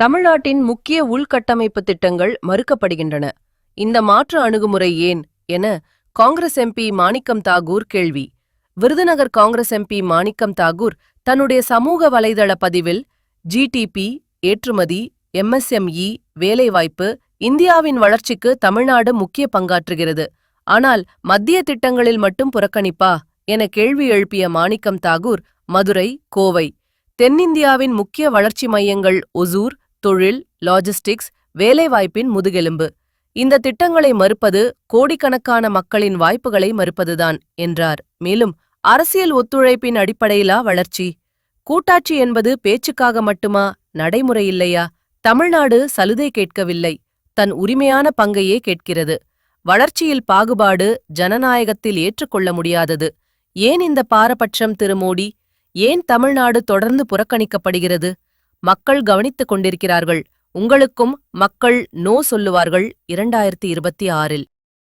தமிழ்நாட்டின் முக்கிய உள்கட்டமைப்பு திட்டங்கள் மறுக்கப்படுகின்றன. இந்த மாற்று அணுகுமுறை ஏன் என காங்கிரஸ் எம்பி மாணிக்கம் தாகூர் கேள்வி. விருதுநகர் காங்கிரஸ் எம்பி மாணிக்கம் தாகூர் தன்னுடைய சமூக வலைதள பதிவில் ஜிடிபி ஏற்றுமதி எம்எஸ்எம்இ வேலைவாய்ப்பு இந்தியாவின் வளர்ச்சிக்கு தமிழ்நாடு முக்கிய பங்காற்றுகிறது. ஆனால் மத்திய திட்டங்களில் மட்டும் புறக்கணிப்பா என கேள்வி எழுப்பிய மாணிக்கம் தாகூர் மதுரை கோவை தென்னிந்தியாவின் முக்கிய வளர்ச்சி மையங்கள் ஒசூர் தொழில் லாஜிஸ்டிக்ஸ் வேலைவாய்ப்பின் முதுகெலும்பு. இந்த திட்டங்களை மறுப்பது கோடிக்கணக்கான மக்களின் வாய்ப்புகளை மறுப்பதுதான் என்றார். மேலும் அரசியல் ஒத்துழைப்பின் அடிப்படையிலா வளர்ச்சி? கூட்டாட்சி என்பது பேச்சுக்காக மட்டுமா நடைமுறை இல்லையா தமிழ்நாடு சலுகை கேட்கவில்லை. தன் உரிமையான பங்கையே கேட்கிறது. வளர்ச்சியில் பாகுபாடு ஜனநாயகத்தில் ஏற்றுக்கொள்ள முடியாதது. ஏன் இந்த பாரபட்சம் திரு மோடி ஏன் தமிழ்நாடு தொடர்ந்து புறக்கணிக்கப்படுகிறது? மக்கள் கவனித்துக் கொண்டிருக்கிறார்கள். உங்களுக்கும் மக்கள் நோ சொல்லுவார்கள் இரண்டாயிரத்தி இருபத்தி ஆறில்.